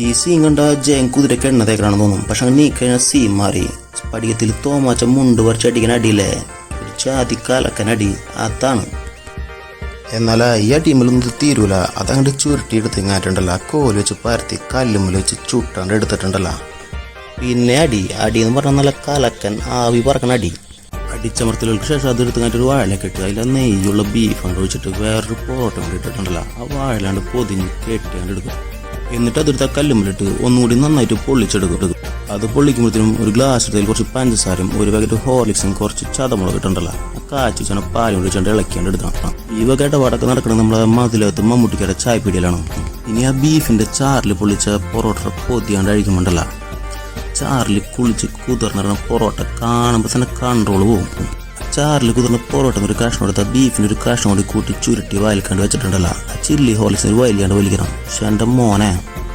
ഈ സീൻ കണ്ട ജയൻ കുതിരക്ക് എണ്ണ തോന്നും. പക്ഷെ നീ കഴിഞ്ഞ സീൻ മാറി. പടികത്തിൽ തോമാച്ച മുണ്ട് പറിച്ച് അടിക്കണ അടിയില്ലേ? ഒരു ജാതി കലക്കനടി അതാണ്. എന്നാൽ ഈ അടിമലൊന്നും തീരൂല. അതങ്ങോട്ട് ചുരുട്ടി എടുത്ത് ഇങ്ങാറ്റുണ്ടല്ലോ കോൽ വെച്ച് പരത്തി കല്ലുമ്മൽ വെച്ച് ചുട്ടാണ്ട് എടുത്തിട്ടുണ്ടല്ല. പിന്നെ അടി. അടി എന്ന് പറഞ്ഞാൽ നല്ല കലക്കൻ ആവി പറക്കണ അടി. അടിച്ചമർത്തലുകൾക്ക് ശേഷം അത് എടുത്ത് ഒരു വാഴയിലൊക്കെ ഇട്ട് അതിൽ നെയ്യുള്ള ബീഫ് കൊണ്ട് വെച്ചിട്ട് വേറൊരു പോട്ടം കൊണ്ട് ആ വാഴലാണ്ട് പൊതിഞ്ഞ് കെട്ടിയാണ്ട് എടുക്കും. എന്നിട്ട് അതെടുത്ത് ആ കല്ലുമ്പിലിട്ട് ഒന്നുകൂടി നന്നായിട്ട് പൊള്ളിച്ചെടുക്കും. അത് പൊള്ളിക്കുമ്പോഴത്തേനും ഒരു ഗ്ലാസ് എടുത്തതിൽ കുറച്ച് പഞ്ചസാരയും ഒരു പാക്കറ്റ് ഹോർലിക്സും കുറച്ച് ചതമുളക് ഇട്ടുണ്ടല്ലോ. ആ കാച്ചി ചെന്ന പാലും ഒഴിച്ചാണ്ട് ഇളക്കിയാണ്ട് എടുക്കണം. ഈ വക ഇടപാടൊക്കെ നടക്കുന്നത് നമ്മളെ മതിലകത്ത് ചായ ചായപ്പീടിയിലാണ് ഇനി ആ ബീഫിന്റെ ചാറിൽ പൊള്ളിച്ച പൊറോട്ട പൊതിയാണ്ട് അഴിക്കുമ്പോണ്ടല്ല. ചാറിൽ കുളിച്ച് കുതിർന്നിരുന്ന പൊറോട്ട കാണുമ്പോൾ തന്നെ കൺട്രോൾ പോകും ചാറിൽ കുതിർന്ന പൊറോട്ട ഒരു കഷ്ണം എടുത്താൽ ബീഫിന് ഒരു കഷ്ണം കൂടി കൂട്ടി ചുരുട്ടി വായിൽക്കണ്ട് വെച്ചിട്ടുണ്ടല്ലോ. ചില്ലി ഹോളിസിന് വലിയാണ്ട് വലിക്കണം. പക്ഷെ എന്റെ മോനെ